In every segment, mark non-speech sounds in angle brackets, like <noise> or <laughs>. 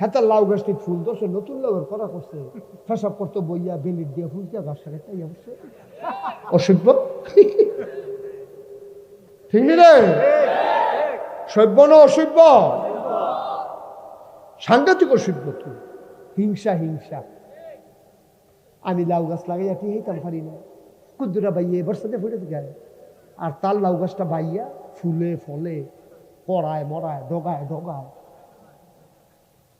হেতার লাউ গাছটি ফুল দোষ নতুন লাউয়ের করা করছে। ফেসব করতো বইয়া বেলির দিয়ে ফুল দিয়ে গাছ সাথে তাই অবশ্য। অসভ্য? ঠিক রে? সভ্য না অসভ্য? সাংঘাতিক অসভ্য তুই হিংসা হিংসা। আমি লাউ গাছ লাগাইয়া তুই হইতাম পারি না? কুদ্দুরা বাইয়ে বর্ষাতে ফুটে যায় আর তার লাউ গাছটা বাইয়া ফুলে, ফলে, পড়ায়, মরায়, ডগায় ডগায়।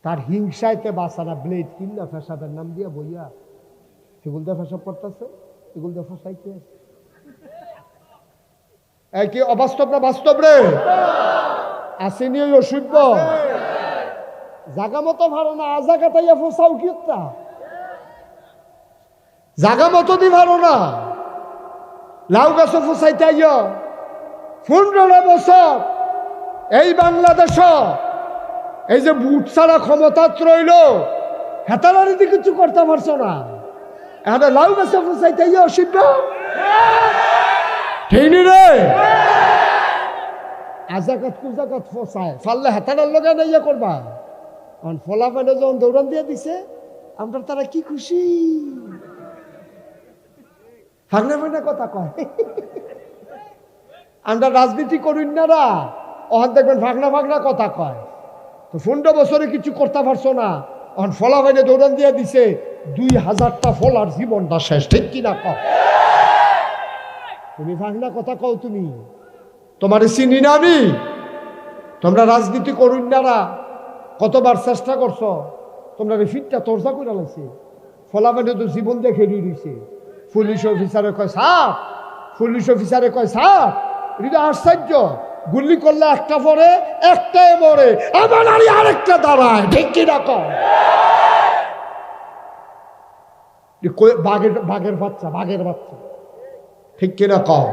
তার হিংসাইতে বাসারা ব্লেড কিনলা ফেসাবের নাম দিয়া বইয়া এগুল দিয়ে ফেসাব করতেছে এগুল দিয়ে ফসাইতে কি অবাস্তব না বাস্তব রে? আসেনি ওই অসভ্য। জাগা মতো ভালো না আজাগা তাইয়া ফসাও কি জাগা মতো দি ভালো না। লাউ গাছ ফসাইতে আইয় পনেরো বছর এই বাংলাদেশ এই যে বুট ছাড়া ক্ষমতা রইল হেতালারি দিয়ে কিছু করতে পারছ না। এখন লাউ গাছে ফসাইতে অসভ্য ঠিক রে? আজাকাত কুজাকাত ফসায়। ফাললে হেতালার লগে না ইয়ে করবা। কারণ ফলা পাইলে যখন দৌড়ান দিয়ে দিছে, আমরা তারা কি খুশি? ফাগনা ফাগনা কথা কয়। আমরা রাজনীতি করুন না রা। অহন দেখবেন ফাগনা ফাগনা কথা কয়। পনেরো বছরে কিছু করতে পারছ না? অহন ফলা বাইনে দৌড়ান দিয়ে দিছে, দুই হাজারটা ফলার জীবনটা শেষ, ঠিক কিনা কও? তুমি ফাগনা কথা কও তুমি। তোমার চিনি না আমি? তোমরা রাজনীতি করুন না কতবার চেষ্টা করছ? তোমরা রিফিটটা তরজা করে লাগছে ফলাফানে তো জীবন দেখে দিয়েছে পুলিশ অফিসারে কয় সাপ পুলিশ অফিসারে কয় সাপ এটা আশ্চর্য। গুলি করলে একটা পরে, একটাই মরে। আমার নারী আরেকটা দাঁড়ায়, ঠিক কি রকম বাঘের বাঘের বাচ্চা বাঘের বাচ্চা। ঠিক কিনা কও?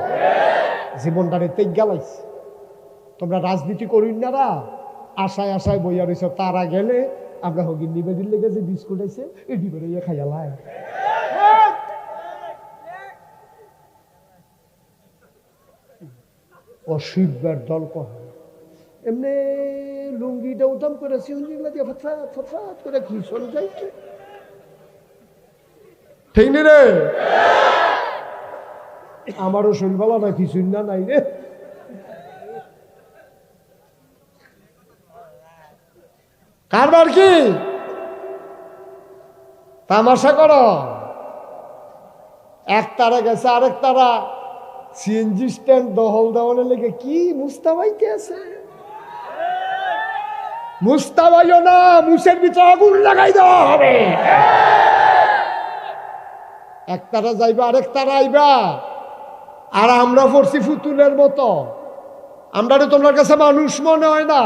জীবনটারে তেজ গেলাইছে তোমরা রাজনীতি করুন না রা। আশায় আশায় বইয়া রয়েছ তারা গেলে আমরা হগিন নিবেদিন লেগে যে বিস্কুট আছে এই ডিবের ইয়ে খাইয়া লাই অসিব্বার দল কহ এমনি লুঙ্গিটা উঠাম করে সিউঞ্জিগুলা দিয়ে করে কি শোন যাইছে। ঠিক নি রে? আমারও না না নাই রে? কারবার কি? তামাশা করো। এক তারা গেছে, আরেক তারা সিএনজি স্ট্যান্ড দহল দেওয়ানের লেগে কি মুস্তাবাইতে আছে? মুস্তাবাইও না, মুসের ভিতরে আগুন লাগাই দেওয়া হবে। এক তারা যাইবা আরেক তারা আইবা। আর আমরা পড়ছি ফুতুলের মতো। আমরা তোমার কাছে মানুষ মনে হয় না।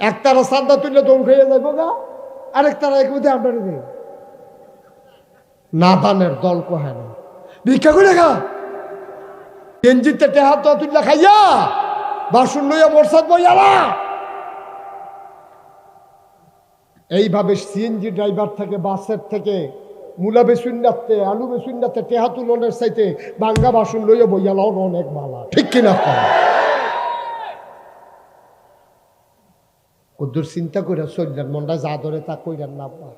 এক তারা সাদা তুললে দৌড় খেয়ে যাব গা। আরেক তারা এক মধ্যে আমরা না দানের দল কহে না। ভিক্ষা করে গা। গেঞ্জিতে টেহা তো তুললে খাইয়া বাসন লইয়া বর্ষাত বইয়ালা এইভাবে সিএনজি ড্রাইভার থেকে, বাসের থেকে, মূলা বেসুন্ডাতে আলু বেসুন্ডাতে টেহা তুলনের সাইতে বাঙ্গা বাসন লইয়া বইয়ালাও অনেক মালা। ঠিক কিনা কদ্দুর চিন্তা করে চললেন, মনটা যা ধরে তা কইলেন না আব্বা।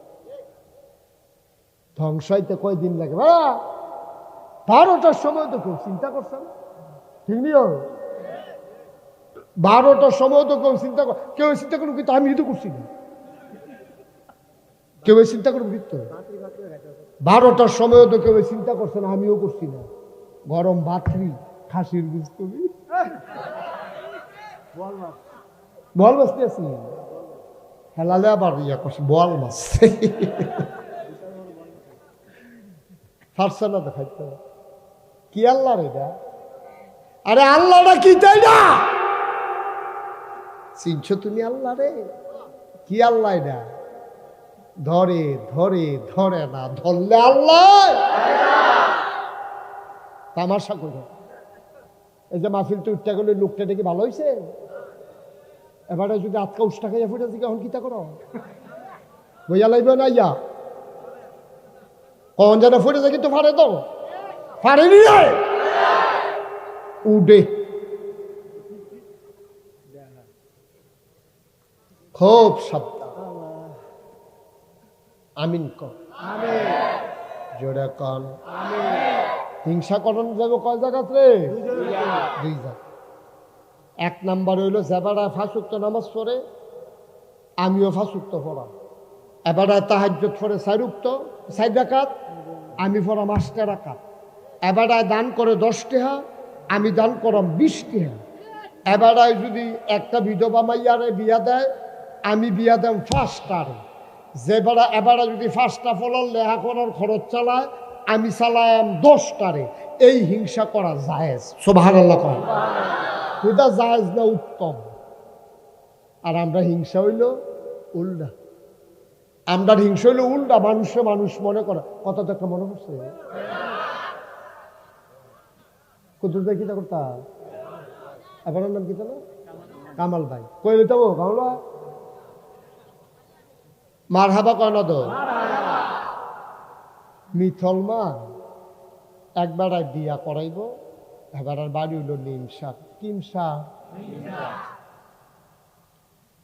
ধ্বংস হইতে কয়দিন লাগে বারোটার সময় তো কেউ চিন্তা করছেন ঠিক নিও বারোটার সময় তো কেউ চিন্তা কর কেউ চিন্তা করুন কিন্তু আমি তো করছি না। কেউ চিন্তা করুন কিন্তু। বারোটার সময় তো কেউ চিন্তা করছে না আমিও করছি না। গরম ভাতরি খাসির তুমি বল মাছ। নিয়েছি হেলালে আবার ইয়া করছি বল মাছ। ফারসা না দেখাইতে কি আল্লাহ এটা? আরে আল্লাহটা কি তাই না? চিনছ তুমি আল্লাহ রে কি আল্লাহ এটা? ধরে ধরে ধরে না, ধরলে আল্লাহ। তামাশা করে। এই যে মাহফিল তো উঠতে গেলে লোকটা দেখি ভালো হয়েছে এবারে যদি আটকা উষ্টা খাইয়া ফুটে দিকে এখন কিতা করো? বইয়া লাইব না ইয়া? কখন যেন ফুটে যায় কিন্তু ফারে তো। ফারেনি রে উডে। খুব আমিন কন হিংসা করণ যাবে কয় জায়গাত রে? দুই এক নাম্বার হইল, যেবারা ফাঁসুক্ত নামাজ পড়ে, আমিও ফাঁসুক্ত পড়া এবারে তাহাজ্জত পড়ে চারুক্ত চার রাকাত, আমি পড়াম মাস্টার রাকাত। এবারে দান করে দশ টেহা আমি দান করাম বিশ টেহা এবারে যদি একটা বিধবা মাইয়ারে বিয়া দেয়, আমি বিয়া দেম ফার্স্টারে যেবারে, এবারে যদি ফার্স্টটা ফলন লেহা করার খরচ চালায়, আমি চালায়াম দশটারে। এই হিংসা করা জায়েজ। সোভার আল্লাহ কয়। এটা জায়েজ না উত্তম? আর আমরা হিংসা হইল উল্টা। আমরা হিংসা হইল উল্টা, মানুষে মানুষ মনে করা। কথা তো একটা মনে করছে তা? করতা আপনার নাম না কামাল ভাই। কই লইতে কামাল ভাই? মার হাবা কয় তো মিথল মা একবার বিয়া করাইব এবার আর বাড়ি হইল নিমসা কিমসা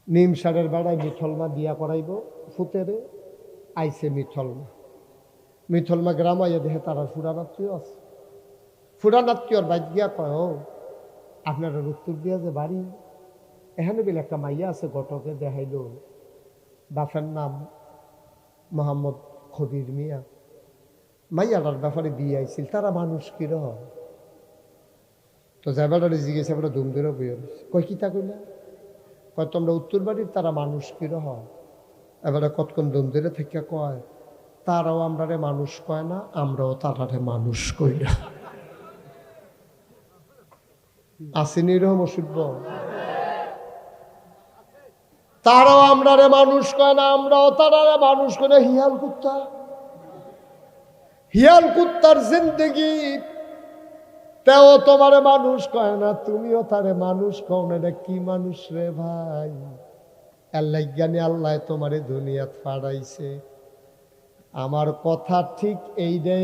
নিমসারের বেড়ায় মিথলমা বিয়া করাইব, ফুতেরে আইসে মিথলমা মিথলমা গ্রাম আইয়া দেহে তারা ফুরানাত্মীয় আছে। ফুরানাত্মীয়র বাইক গিয়া কয় আপনারা উত্তর দিয়া যে বাড়ি? এখানে বেলে একটা মাইয়া আছে গটকে দেখাইল। বাপের নাম মোহাম্মদ খবির মিয়া। মাইয়াটার ব্যাপারে বিয়ে আইছিল, তারা মানুষ কিরহ তো যাবার জিজ্ঞেস আমরা ধুম ধরে বইয়ে রয়েছে কয় কিতা কইলা? কয়, তোমরা উত্তর বাড়ির, তারা মানুষ কিরহ এবারে কতক্ষণ ধুম ধরে থেকে কয়, তারাও আমরারে মানুষ কয় না, আমরাও তারারে মানুষ কই না তারাও আমরারে মানুষ কয় না, আমরাও তারারে মানুষ কয় না, হিয়াল কুত্তা। হিয়াল কুত্তার জিন্দগি, তেও তোমারে মানুষ কয় না, তুমিও তারে মানুষ কও না কি মানুষ রে ভাই? আল্লাহ জ্ঞানী আল্লাহ তোমারে দুনিয়াত ফাড়াইছে। আমার কথা ঠিক এই রে,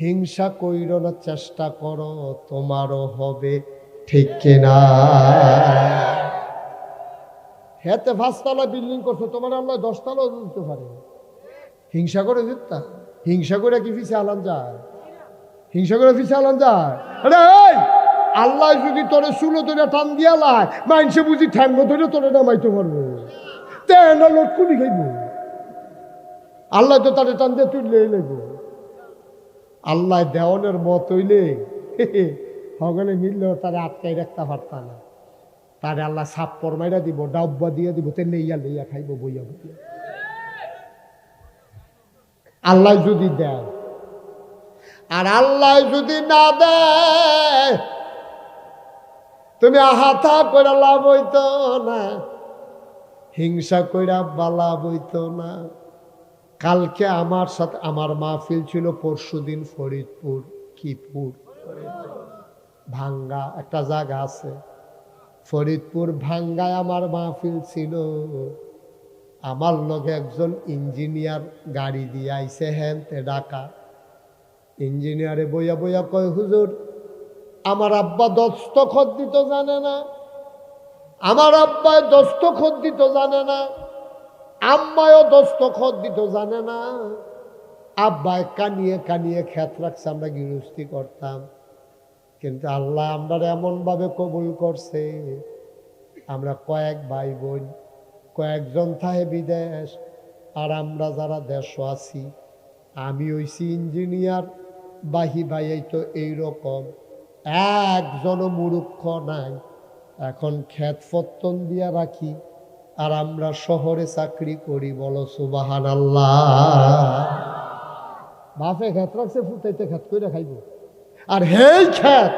হিংসা কইরনোর চেষ্টা করো, তোমারও হবে। ঠিক কিনা হেতে পাঁচতলা বিল্ডিং করছ, তোমার আল্লাহ দশতলাও দিতে পারে। হিংসা করে দিতা, হিংসা করে কি পিছিয়ে আলাম যায়? হিংসা করে পিছিয়ে আলাম যায়? আল্লাহ যদি তোরে চুলো ধরে টান দিয়া লাই মাইনসে বুঝি ঠ্যাঙ্গ ধরে তোরে নামাইতে পারব। তেন লটকুনি খাইব। আল্লাহ তো তারে টান দিয়ে তুললে লাগব। আল্লাহ দেওয়ানের মত হইলে হগলে মিললেও তারে আটকাই রাখতে পারতা না। তারে আল্লাহ সাপ পরমাইরা দিব, ডাব্বা দিয়ে দিব, তে নেইয়া লইয়া খাইব, বইয়া বইয়া। আল্লাহ যদি দেয়, আর আল্লাহ যদি না দেয়, তুমি হাতা করে লাভ হইতো না, হিংসা কইরা বালা বইতো না। কালকে আমার সাথে, আমার মাহফিল ছিল পরশু দিন ফরিদপুর কিপুর ভাঙ্গা একটা জায়গা আছে। ফরিদপুর ভাঙ্গায় আমার মাহফিল ছিল। আমার লগে একজন ইঞ্জিনিয়ার গাড়ি দিয়ে আইসে হেনতে ডাকা ইঞ্জিনিয়ারে বইয়া বইয়া কয়, হুজুর, আমার আব্বা দস্তখত দিত জানে না। আমার আব্বায় দস্তখত দিত জানে না। আম্মায়ও দস্তখত দিত জানে না। আব্বায় কানিয়ে কানিয়ে খ্যাত রাখছে, আমরা গৃহস্থী করতাম। কিন্তু আল্লাহ আমরা এমনভাবে কবুল করছে, আমরা কয়েক ভাই বোন কয়েকজন থাহে বিদেশ, আর আমরা যারা দেশ আছি, আমি হইছি ইঞ্জিনিয়ার, বাহি ভাই তো এইরকম, একজনও মুরুক্ষ নাই। এখন খ্যাত ফত্তন দিয়া রাখি, আর আমরা শহরে চাকরি করি, বলো সুবাহান আল্লাহ বাপে খ্যাত রাখছে, ফুটাইতে খ্যাত করে খাইব। আর হেই খ্যাত,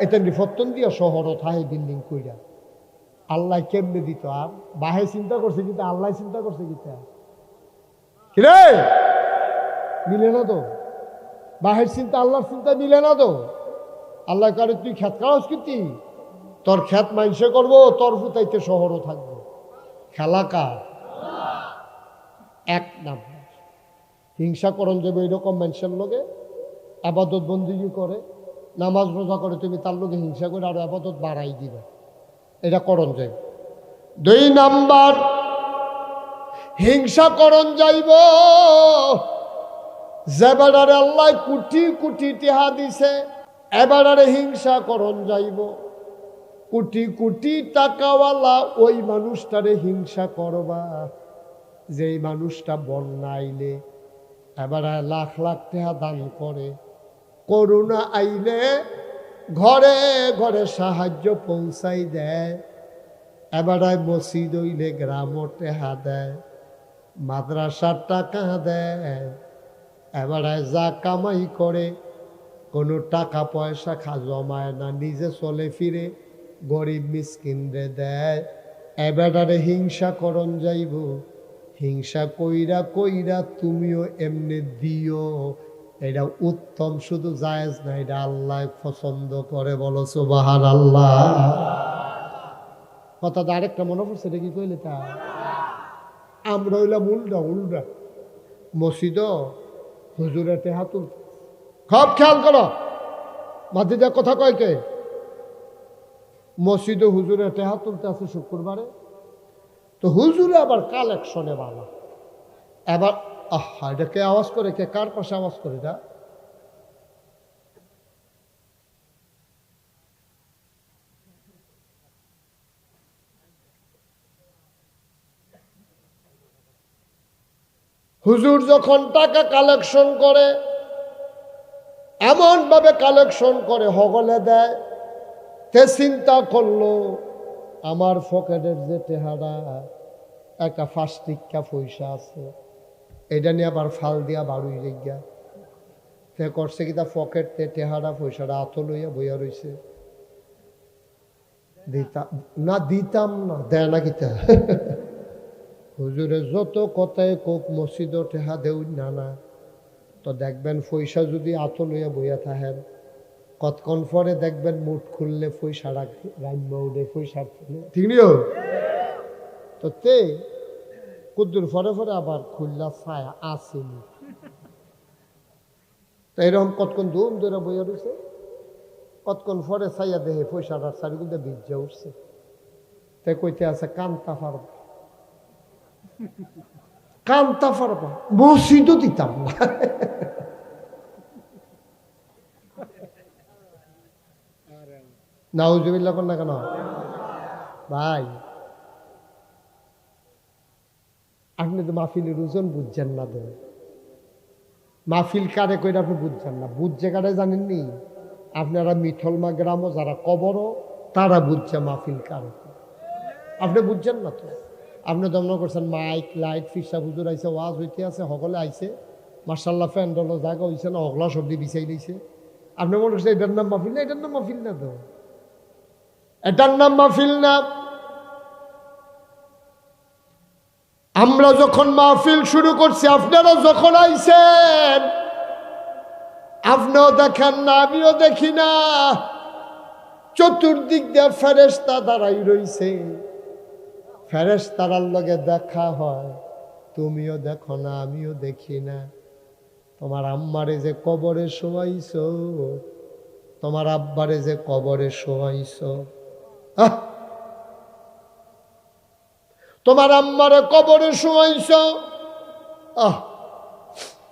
এটা ফত্তন দিয়া শহরও থাহে বিল্ডিং কইরা। আল্লাহ কেমনে দিত আর বাহে চিন্তা করছে কিন্তু আল্লাহ চিন্তা করছে কিতা? কিরে? মিলে না তো? বাহের চিন্তা, আল্লাহর চিন্তা মিলে না তো? আল্লাহ কারে, তুই খ্যাত কারস কিতি তোর খ্যাত মাইসে করব, তোর ফুতাইতে শহরও থাকব। খেলা কার? এক নাম্বার। হিংসা করণ যাবে এরকম মানুষের লোকে আবাদত বন্দিগি করে, নামাজ রোজা করে, তুমি তার লোকে হিংসা করে আরও আবাদত বাড়াই দিবে। এটা করণ যাবে দুই নাম্বার, হিংসা করণ যাইব। যেবারে আল্লাহ কোটি কোটি টিহা দিছে এবারে হিংসা করণ যাইব। কোটি কোটি টাকাওয়ালা ওই মানুষটারে হিংসা করবা, যেই মানুষটা বন্যাইলে। এবারে লাখ লাখ টাকা দান করে। করোনা আইলে ঘরে ঘরে সাহায্য পৌঁছাই দেয়। এবারে মসজিদ হইলে গ্রামও টেহা দেয়, মাদ্রাসার টাকা দেয়। এবারে যা কামাই করে, কোনো টাকা পয়সা খা জমায় না, নিজে চলে ফিরে গরিব মিসকিনরে দেয়। এবারে হিংসা করণ যাইব, হিংসা কইরা কইরা তুমিও এমনি দিও। এটা উত্তম, শুধু জায়েজ না, এটা আল্লাহ পছন্দ করে বলো সুবাহার আল্লাহ কথাটা আরেকটা মনে পড়ছে, এটা কি কইলে তা? আমরা হইলাম উল্টা উল্টা। মসজিদ হুজুরেতে হাতুল খুব খেয়াল করো। মাঝে কথা কয় কে? মসজিদে হুজুরে টেহা তুলতে আছে শুক্রবারে। তো হুজুরে আবার কালেকশনে ভালো এবার আহা, এটা কে আওয়াজ করে? কে কার পাশে আওয়াজ করে এটা? হুজুর যখন টাকা কালেকশন করে, এমনভাবে কালেকশন করে, হগলে দেয়, তে চিন্তা করল, আমার ফকেটের যে টেহারা, একটা ফাস্টিকা পয়সা আছে। এটা নিয়ে আবার ফাল দিয়া বাড়ুই লেগিয়া তে করছে কি তা ফকেট তে টেহারা পয়সাটা আত লইয়া বইয়া রইছে। দিতাম না দিতাম না দেয় না কিতা। <laughs> হুজুরে যত কথায় কোক মসজিদ টেহা দেউ না না। তো দেখবেন পয়সা যদি আত লইয়া বইয়া থাকেন কতক্ষণ পরে দেখবেন মুঠ খুললে পয়সা রাখে রাইমা উঠে পয়সা ঠিক তো তে কুদ্দুর পরে পরে আবার খুললা ছায়া আসেনি। তো এরকম কতক্ষণ ধুম ধরে বইয়া রয়েছে কতক্ষণ পরে ছাইয়া দেহে পয়সাটার চারিগুলো বীর্যা উঠছে। তে কইতে আছে কান্তা পারবা কান্তা পারবা মসজিদও দিতাম না। নাউজুবিল্লা না কেন? ভাই আপনি তো মাহফিলের ওজন বুঝছেন না তো। মাহফিল কারে কইরা আপনি বুঝছেন না? বুঝছে কারে জানেননি? আপনারা মিঠলমা গ্রামও, যারা কবরও, তারা বুঝছে মাহফিল কারে। আপনি বুঝছেন না তো? আপনি দমন করছেন মাইক, লাইট ফিসা হুজুর আইছে, ওয়াজ হইতে আছে সকলে আইছে। মার্শাল্লাহ ফ্যান্ডল জায়গা হইছে না অগলা সবজি বিছাই লইছে আপনি মনে করছেন এটার নাম মাহফিল না, এটার নাম মাহফিল না তো? এটার নাম মাহফিল না। আমরা যখন মাহফিল শুরু করছি, আপনারা যখন আইছেন, আপনিও দেখেন না, আমিও দেখি না। চতুর্দিক দিয়ে ফেরেস্তা দাঁড়াই রইছে। ফেরেস্তারার লগে দেখা হয়, তুমিও দেখো না, আমিও দেখি না। তোমার আম্মারে যে কবরে শোয়াইছ, তোমার আব্বারে যে কবরে শোয়াইছ। আহ! তোমার আম্মারে কবরে শুয়াইছ? আহ,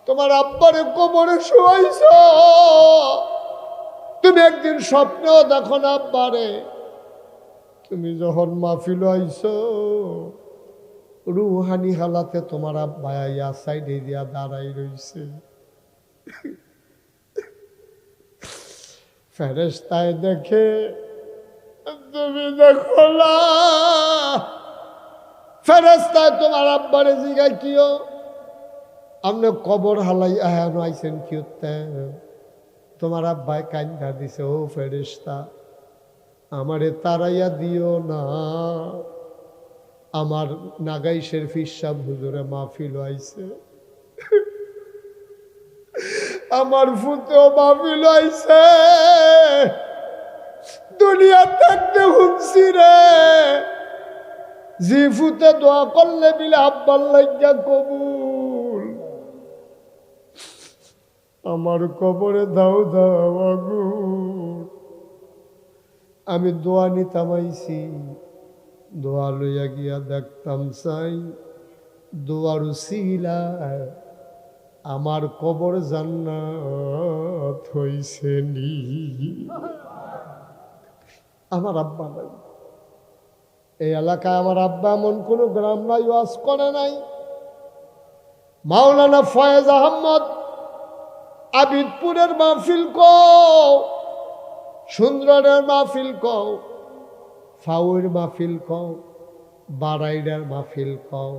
তোমার আব্বারে কবরে শোয়াইছ? তুমি একদিন স্বপ্নেও দেখো না আব্বারে। তুমি যখন মাহফিল আইছ, রুহানি হালাতে তোমার আব্বা সাইডে দিয়া দাঁড়াই রইছে। ফেরেস্তায় দেখে, তুমি দেখো না। ফেরেস্তায় তোমার আব্বারে জিগাই কিও? আপনি কবর হালাই আহানো আইছেন কি তোমার আব্বাই কান্দা দিছে, ও ফেরেস্তা আমারে তারাইয়া দিও না। আমার নাগাইশের ফিসাব হুজুরে মাহফিল আইছে। আমার ফুতেও মাহফিল আইছে। দুনিয়া থাকতে হুনছি রে। জি ফুতে দোয়া করলে বিলে আব্বার লাগিয়া কবুল। আমার কবরে দাও দাও আগুন। আমি দোয়া নিতাম আইছি। দোয়া লইয়া গিয়া দেখতাম চাই, দোয়ার উসিলা আমার কবর জান্নাত হইছে নি। আমার আব্বা নাই। এই এলাকায় আমার আব্বা এমন কোনো গ্রাম নাই, ওয়াজ করে নাই। মাওলানা ফয়েজ আহমদ আবিদপুরের মাহফিল কও সুন্দরের মাহফিল কও, ফাউর মাহফিল কও, বারাইডার মাহফিল কও।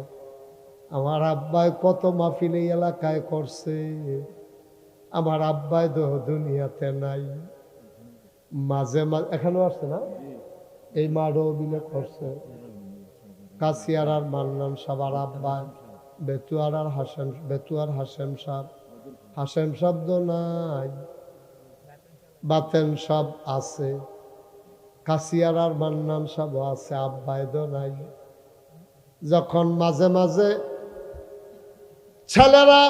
আমার আব্বায় কত মাহফিল এই এলাকায় করছে, আমার আব্বাই তো দুনিয়াতে নাই। মাঝে মাঝে এখানেও আসছে না? এই মারও বিলে করছে কাশিয়ার আর মান্নান সাবার আব্বা বেতুয়ার আর হাসেম, বেতুয়ার হাসেম সাহ। হাসেম শব্দ নাই, বাতেন সব আছে। কাশিয়ার আর মান্নান সব আছে আব্বায়দ নাই। যখন মাঝে মাঝে ছেলেরা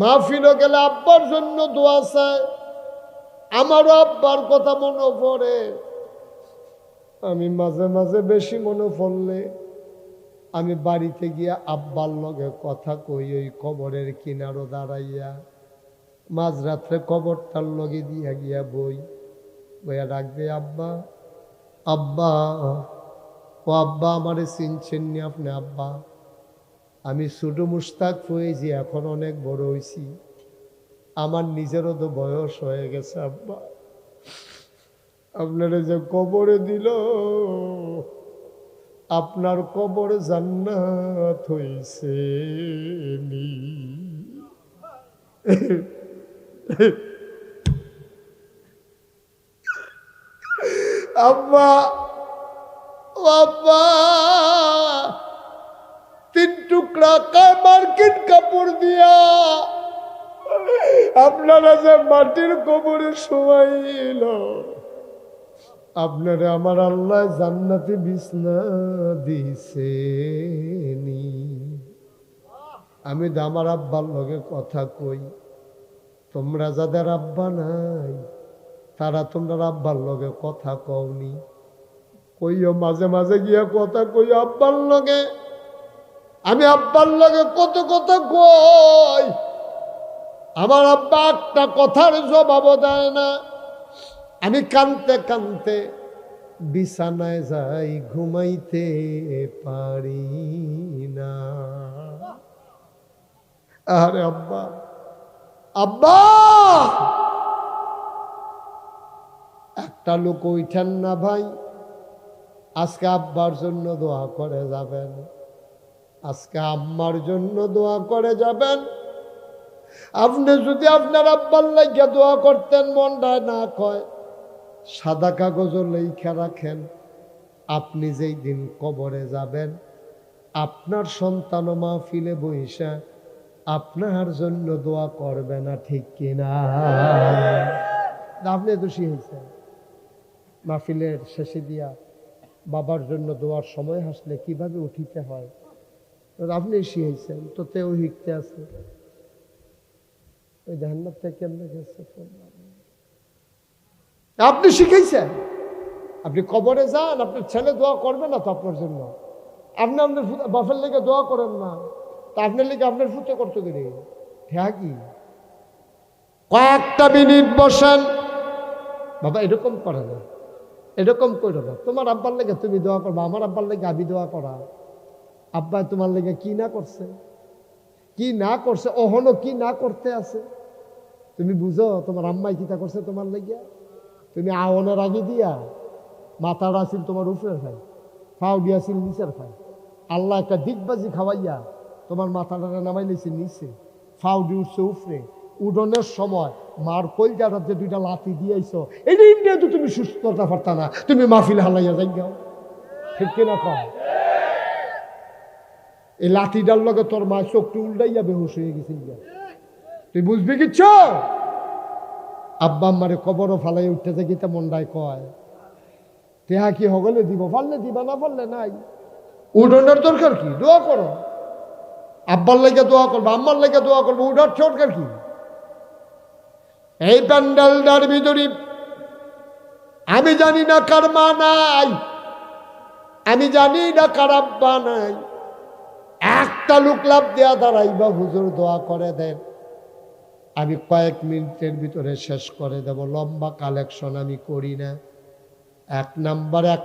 মাহফিলও গেলে আব্বার জন্য দোয়া চায়, আমারও আব্বার কথা মনে পড়ে। আমি মাঝে মাঝে বেশি মনে পড়লে আমি বাড়িতে গিয়া আব্বার লগে কথা কই, ওই কবরের কিনারো দাঁড়াইয়া, মাঝরাত্রে কবরটার লগে দিয়া গিয়া বই। বইয়া ডাকবে আব্বা আব্বা, ও আব্বা আমারে চিনছেন নি আপনি, আব্বা? আমি ছোট মুস্তাক হয়েছি এখন অনেক বড় হয়েছি আমার নিজেরও তো বয়স হয়ে গেছে, আব্বা। আপনারা যে কবরে দিল, আপনার কবর জান্নাত হইছে নি। আব্বা তিন টুকরা কার মার্কেট কাপড় দিয়া আপনারা যে মাটির কবরে শোয়াইল। আপনারা আমার আল্লাহ জান্নাতে বিছনা দিছে আমি তো আমার আব্বার লগে কথা কই। তোমরা যাদের আব্বা নাই, তারা তোমরা আব্বার লগে কথা কওনি। কইও মাঝে মাঝে গিয়া কথা কইও আব্বার লগে। আমি আব্বার লগে কত কথা কই? আমার আব্বা একটা কথার জবাব দেয় না। আমি কানতে কানতে বিছানায় যাই, ঘুমাইতে পারি না। আরে আব্বা আব্বা! একটা লোক উঠেন না ভাই, আজকে আব্বার জন্য দোয়া করে যাবেন, আজকে আম্মার জন্য দোয়া করে যাবেন। আপনি যদি আপনার আব্বার লাগিয়া দোয়া করতেন, মনটা না কয় সাদা কাগজ লেখা রাখেন, আপনি যেই দিন কবরে যাবেন, আপনার সন্তান মাহফিলে বইসা, আপনার জন্য দোয়া করবে না, ঠিক কিনা আপনি দোষী হয়েছেন মাহফিলের শেষে দিয়া বাবার জন্য দোয়ার সময় হাসলে কীভাবে উঠিতে হয়? আপনি শিখেছেন তো তেও শিখতে আছে। ওই জাহান্নার থেকে কেমনে গেছে আপনি শিখেছেন আপনি কবরে যান, আপনার ছেলে দোয়া করবে না তো আপনার জন্য। আপনি আপনার বাপের লেগে দোয়া করেন না, তা আপনার লেগে আপনার ফুটে করতে গেলে হ্যাঁ কি কয়েকটা মিনিট বসেন। বাবা, এরকম করে না। এরকম করো না। তোমার আব্বার লেগে তুমি দোয়া করবা, আমার আব্বার লেগে আমি দোয়া করা। আব্বা, তোমার লেগে কি না করছে? কি না করছে? অহনো কি না করতে আছে? তুমি বুঝো, তোমার আম্মাই কিতা করছে তোমার লেগে? তুমি আওনের আগে দিয়া মাথার আসিল তোমার উপরে খাই ফাও দিয়াছিল নিচের খাই আল্লাহ একটা দিগবাজি খাওয়াইয়া তোমার মাথাটা নামাই নিছে নিচে ফাও উঠছে উপরে। উডনের সময় মার কলজাটা যে দুইটা লাথি দিয়েছ যে ইন্ডিয়া তো তুমি সুস্থতা পারতা না, তুমি মাহফিল হালাইয়া যাই গাও ঠিক কিনা কম এই লাঠিটার লগে তোর মা চোখটি উল্টাইয়া বেহুশ হয়ে গেছে। তুই বুঝবি কিচ্ছ? আব্বা আম্মারে কবরও ফালাই উঠতেছে গীতা মন্ডায় কয় তেহা কি হগলে দিব? পারলে দিবা না পারলে নাই? উঠোনের দরকার কি? দোয়া করো। আব্বার লেগে দোয়া করব, আম্মার লেগে দোয়া করব, উঠার দরকার কি? এই প্যান্ডেলটার ভিতরে আমি জানি না কার মা নাই, আমি জানি না কার আব্বা নাই। একটা লোক লাভ দেয়া দাঁড়াইবা, হুজুর দোয়া করে দেন। আমি কয়েক মিনিটের ভিতরে শেষ করে দেব। লম্বা কালেকশন আমি করি না। এক নাম্বার এক